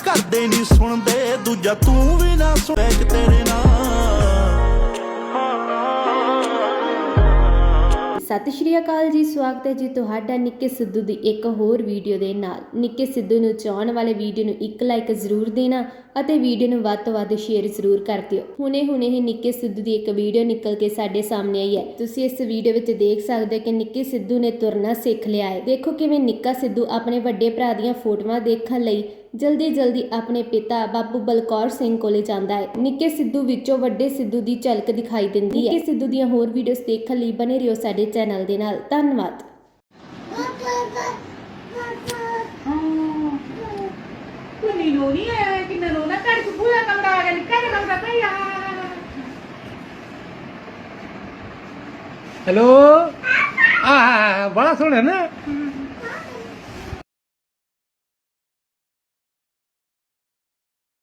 ਕਰਦੇ ਨਹੀਂ ਸੁਣਦੇ, ਦੂਜਾ ਤੂੰ ਵੀ ਨਾ ਸੁਣੇ। ਕਿ ਤੇਰੇ ਨਾਲ। ਸਤਿ ਸ਼੍ਰੀ ਅਕਾਲ ਜੀ, ਸਵਾਗਤ ਹੈ ਜੀ ਤੁਹਾਡਾ ਨਿੱਕੇ ਸਿੱਧੂ ਦੀ ਇੱਕ ਹੋਰ ਵੀਡੀਓ ਦੇ ਨਾਲ। ਨਿੱਕੇ ਸਿੱਧੂ ਨੂੰ ਚਾਹਣ ਵਾਲੇ ਵੀਡੀਓ ਨੂੰ ਇੱਕ ਲਾਈਕ ਜ਼ਰੂਰ ਦੇਣਾ ਅਤੇ ਵੀਡੀਓ ਨੂੰ ਵੱਧ ਤੋਂ ਵੱਧ ਸ਼ੇਅਰ ਜ਼ਰੂਰ ਕਰ ਦਿਓ। ਹੁਣੇ ਹੁਣੇ ਹੀ ਨਿੱਕੇ ਸਿੱਧੂ ਦੀ ਇੱਕ ਵੀਡੀਓ ਨਿਕਲ ਕੇ ਸਾਡੇ ਸਾਹਮਣੇ ਆਈ ਹੈ। ਤੁਸੀਂ ਇਸ ਵੀਡੀਓ ਵਿੱਚ ਦੇਖ ਸਕਦੇ ਹੋ ਕਿ ਨਿੱਕੇ ਸਿੱਧੂ ਨੇ ਤੁਰਨਾ ਸਿੱਖ ਲਿਆ ਹੈ। ਦੇਖੋ ਕਿਵੇਂ ਨਿੱਕਾ ਸਿੱਧੂ ਆਪਣੇ ਵੱਡੇ ਭਰਾ ਦੀਆਂ ਫੋਟੋਆਂ ਦੇਖਣ ਲਈ ਜਲਦੀ ਜਲਦੀ ਆਪਣੇ ਪਿਤਾ ਬਾਬੂ ਬਲਕੌਰ ਸਿੰਘ ਕੋਲੇ ਜਾਂਦਾ ਹੈ। ਨਿੱਕੇ ਸਿੱਧੂ ਵਿੱਚੋਂ ਵੱਡੇ ਸਿੱਧੂ ਦੀ ਝਲਕ ਦਿਖਾਈ ਦਿੰਦੀ ਹੈ। ਨਿੱਕੇ ਸਿੱਧੂ ਦੀਆਂ ਹੋਰ ਵੀਡੀਓਜ਼ ਦੇਖਣ ਲਈ ਬਨੇ ਰਹੋ ਸਾਡੇ ਚੈਨਲ ਦੇ ਨਾਲ। ਧੰਨਵਾਦ। ਕੁਨੀ ਨੂੰ ਨਹੀਂ ਆਇਆ ਕਿੰਨਾ ਨੂੰ ਨਾ ਘਰ ਚ ਪੂਰਾ ਕਮਰਾ ਆ ਗਿਆ ਨਿੱਕਾ ਜਿਹਾ ਕਮਰਾ ਪਿਆ ਹੈਲੋ ਆ ਬੜਾ ਸੋਹਣਾ ਨਾ।